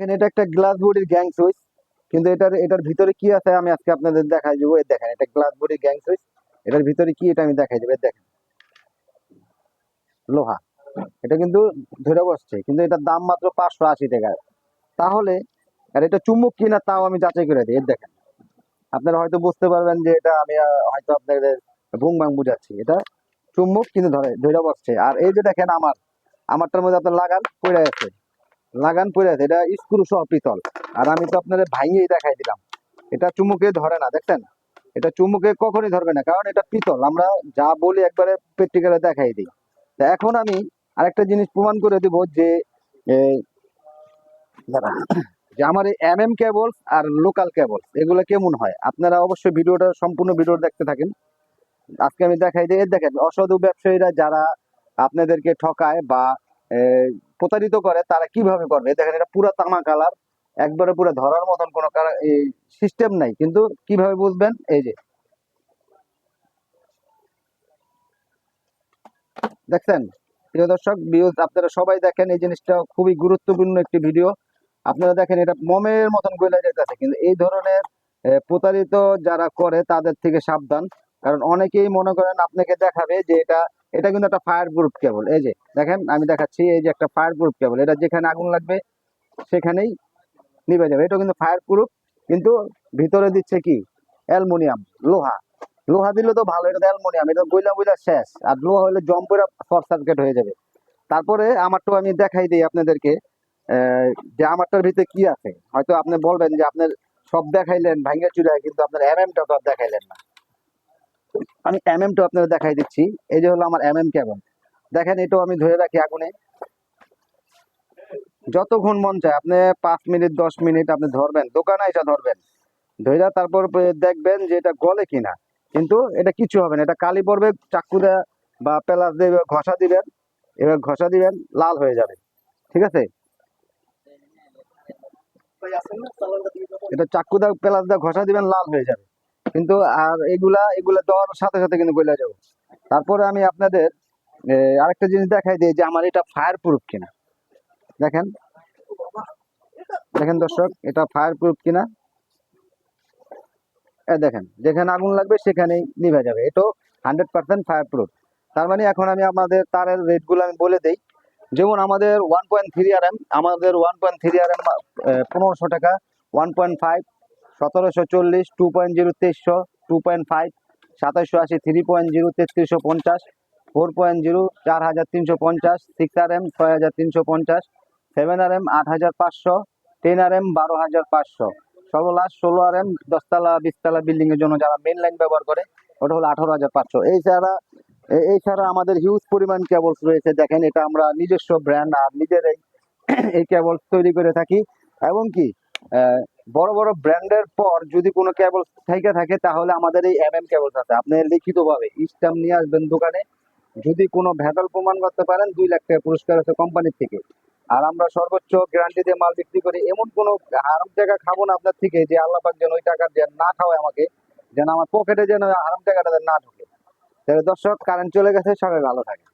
দেখেন, এটা একটা গ্লাস বডির গ্যাং সুইচ কিন্তু এটার এটার ভিতরে কি আছে আমি আজকে আপনাদের দেখাই দেবো। দেখেন, এটা গ্লাস বডির গ্যাং সুইচ এটার ভিতরে কি এটা আমি দেখাই দেবো দেখেন। লোহা, এটা কিন্তু ধরে বসছে, কিন্তু এটার দাম মাত্র পাঁচশো আশি টাকা। তাহলে, আর এটা চুম্বক কিনা তাও আমি যাচাই করে দিই দেখেন। আপনারা হয়তো বুঝতে পারবেন যে এটা আমি হয়তো আপনাদের বুং বাং বুঝাচ্ছি। এটা চুম্বক কিন্তু ধরে ধরে বসছে। আর এই যে দেখেন, আমার, আমারটার মধ্যে আপনার লাগান পড়ে আছে। লাগান পড়ে আছে এটা স্ক্রু সহ পিতল। আর আমি তো আপনাদের ভাঙিয়েই দেখাই দিলাম। এটা চুমুকে ধরে না, দেখছেন? এটা চুমুকে কখনই ধরবে না, কারণ এটা পিতল। আমরা যা বলি একবারে প্র্যাকটিক্যালে দেখাই দিই। তা এখন আমি আরেকটা জিনিস প্রমাণ করে দিব যে যে আমার এই এম এম কেবল আর লোকাল কেবল এগুলো কেমন হয়? আপনারা অবশ্যই ভিডিওটা, সম্পূর্ণ ভিডিও দেখতে থাকেন। আজকে আমি দেখাই দিই দেখেন, অসাধু ব্যবসায়ীরা যারা আপনাদেরকে ঠকায় বা প্রতারিত করে, তারা কীভাবে করবে? দেখেন, এটা পুরো তামা কালার, একবারে পুরো ধরার মতন কোনো সিস্টেম নাই। কিন্তু কীভাবে বুঝবেন? এই যে। দেখছেন? প্রিয় দর্শক ভিউজ আপনারা সবাই দেখেন, এই জিনিসটা খুবই গুরুত্বপূর্ণ একটি ভিডিও আপনারা দেখেন, এটা মমের মতন গলে যেতেছে কিন্তু এই ধরনের প্রতারিত যারা করে, তাদের থেকে সাবধান। কারণ অনেকেই মনে করেন, আপনাকে দেখাবে যে এটা এটা কিন্তু একটা ফায়ার প্রুফ কেবল এই যে, দেখেন, আমি দেখাচ্ছি, এই যে একটা ফায়ার প্রুফ কেবল এটা যেখানে আগুন লাগবে, সেখানেই নিভে যাবে। এটা কিন্তু ফায়ার প্রুফ কিন্তু ভিতরে দিচ্ছে কি? অ্যালুমিনিয়াম, লোহা। লোহা দিলে তো ভালো, এটা অ্যালুমিনিয়াম, এটা বইলা বইলা শেষ। আর লোহা হলে জম করে শর্ট সার্কিট হয়ে যাবে। তারপরে আমারটা আমি দেখাই দিই আপনাদেরকে যে আমারটার ভিতরে কি আছে? হয়তো আপনি বলবেন যে আপনার সব দেখাইলেন, ভাঙ্গা চুরায়, কিন্তু আপনার এম এমটা তো আর দেখাইলেন না। আমি এম এমটা আপনাদের দেখাই দিচ্ছি। এই যে হলো আমার এম এম কেবল দেখেন, এটাও আমি ধরে রাখি আগুনে। যতক্ষণ মন চায়, আপনি পাঁচ মিনিট, দশ মিনিট আপনি ধরবেন, দোকানে এসে ধরবেন। ধইরা তারপর দেখবেন যে এটা গলে কিনা। কিন্তু এটা কিছু হবে না, এটা কালি পড়বে, চাকু দেয়া বা পেলাস দিয়ে ঘষা দিবেন এবার ঘষা দিবেন, লাল হয়ে যাবে। ঠিক আছে? এটা চাকু দা পেলাস দা ঘষা দিবেন, লাল হয়ে যাবে। কিন্তু আর এগুলা এগুলা দেওয়ার সাথে সাথে কিন্তু গলে যাবে। তারপরে আমি আপনাদের আরেকটা জিনিস দেখাই দিই যে আমার এটা ফায়ার প্রুফ কিনা। দেখেন। দেখেন দর্শক, এটা ফায়ার প্রুফ কিনা দেখেন, যেখানে আগুন লাগবে সেখানেই নিভে যাবে। এটাও হান্ড্রেড পার্সেন্ট ফায়ার প্রুফ তার মানে এখন আমি আমাদের তারের রেটগুলো আমি বলে দিই। যেমন আমাদের one point three R M আমাদের one point three R M পনেরোশো টাকা ওয়ান পয়েন্ট ফাইভ সতেরোশো চল্লিশ টু পয়েন্ট জিরো তেইশশো টু পয়েন্ট ফাইভ সাতাশশো আশি থ্রি পয়েন্ট জিরো তেত্রিশশো পঞ্চাশ ফোর পয়েন্ট জিরো চার হাজার তিনশো পঞ্চাশ সিক্স আর এম ছয় হাজার তিনশো পঞ্চাশ সেভেন আর এম আট হাজার পাঁচশো টেন আর এম বারো হাজার পাঁচশো সর্বলাস্ট ষোলো আর এম দশতলা, বিশতলা বিল্ডিং এর জন্য যারা মেন লাইন ব্যবহার করে, ওটা হলো আঠারো হাজার পাঁচশো এছাড়া এছাড়া আমাদের হিউজ পরিমাণ কেবলস রয়েছে। দেখেন, এটা আমরা নিজস্ব ব্র্যান্ড আর নিজেরাই এই কেবলস তৈরি করে থাকি। এবং কি বড় বড় ব্র্যান্ডের পর যদি কোনো কেবল থেকে থাকে, তাহলে আমাদের এই এম এম কেবলস আছে। আপনি লিখিতভাবে স্ট্যাম্প নিয়ে আসবেন দোকানে। যদি কোনো ভেজাল প্রমাণ করতে পারেন, দুই লাখ টাকা পুরস্কার আছে কোম্পানির থেকে। আর আমরা সর্বোচ্চ গ্যারান্টি দিয়ে মাল বিক্রি করি। এমন কোনো হারাম টাকা খাব না আপনার থেকে যে আল্লাহ পাক যেন ওই টাকা যেন না খাওয়ায় আমাকে, যেন আমার পকেটে যেন হারাম টাকাটা না ঢোকে। তাহলে দর্শক কারেন্ট চলে গেছে, সবাই ভালো থাকে